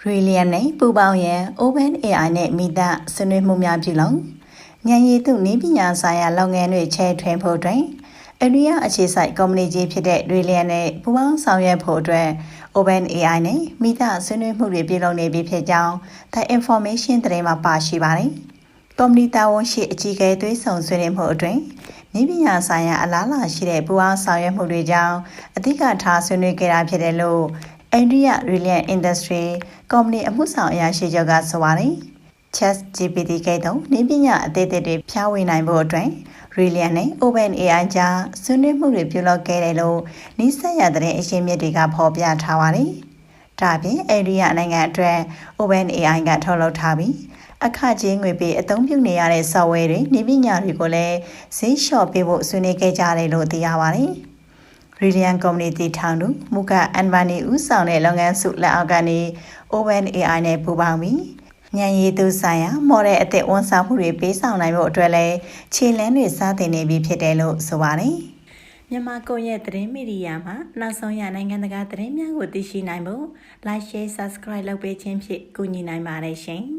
Brilliant နဲ့ပူပေါင်းရန် OpenAI နဲ့မိသားဆွေးနွေးမှုများပြုလုပ်ဉာဏ်ရည်သူနည်းပညာဆိုင်ရာလုပ်ငန်းတွေချဲ့ထွင်ဖို့တွင်အိန္ဒိယအခြေစိုက်ကုမ္ပဏီကြီးဖြစ်တဲ့ Brilliant နဲ့ပူပေါင်းဆောင်ရွက်ဖို့အတွက် OpenAI နဲ့မိသားဆွေးနွေးမှုတွေပြုလုပ်နေပြီဖြစ်ကြောင်း The Information သတင်းမှာပါရှိပါတယ်။ကုမ္ပဏီတာဝန်ရှိအကြီးအကဲသွေးဆောင်ဆွေးနွေးမှုအတွင်းနည်းပညာဆိုင်ရာအလားအလာရှိတဲ့ပူပေါင်းဆောင်ရွက်မှုတွေကြောင့်အဓိကထားဆွေးနွေးခဲ့တာဖြစ်တယ်လို့ အိန္ဒိယ Reliant Industry ကုမ္ပဏီအမှုဆောင်အရာရှိချုပ်ကဆိုပါတယ်။ Chat GPT ကဲ့သို့နည်းပညာအသေးသေးတွေဖြားဝေနိုင်ဖို့အတွက် Reliant နဲ့ OpenAI ကြားဆွေးနွေးမှုတွေပြုလုပ်ခဲ့တယ်လို့နီးစပ်ရတဲ့အရှင်းမြစ်တွေကဖော်ပြထားပါတယ်။ဒါပြင်အိန္ဒိယနိုင်ငံအတွက် OpenAI ကထုတ်လုပ်ထားပြီးအခကြေးငွေပေးအသုံးပြုနေရတဲ့ software တွေနည်းပညာတွေကိုလည်းဈေးလျှော့ပေးဖို့ဆွေးနွေးခဲ့ကြတယ်လို့သိရပါတယ်။ Reliant Company တည်ထောင်သူမူကအန်ဘာနီဦးဆောင်တဲ့လုပ်ငန်းစုလက်အောက်ကနေ OpenAI နဲ့ပူးပေါင်းပြီးဉာဏ်ရည်သူဆိုင်ရာ model အသစ်ဝန်ဆောင်မှုတွေပေးဆောင်နိုင်ဖို့အတွက်လည်းခြေလှမ်းတွေစတင်နေပြီဖြစ်တယ်လို့ဆိုပါတယ်။မြန်မာကွန်ရက်သတင်းမီဒီယာမှာနောက်ဆုံးရနိုင်ငံတကာသတင်းများကိုသိရှိနိုင်ဖို့ like share subscribe လုပ်ပေးခြင်းဖြင့်ကူညီနိုင်ပါတယ်ရှင်။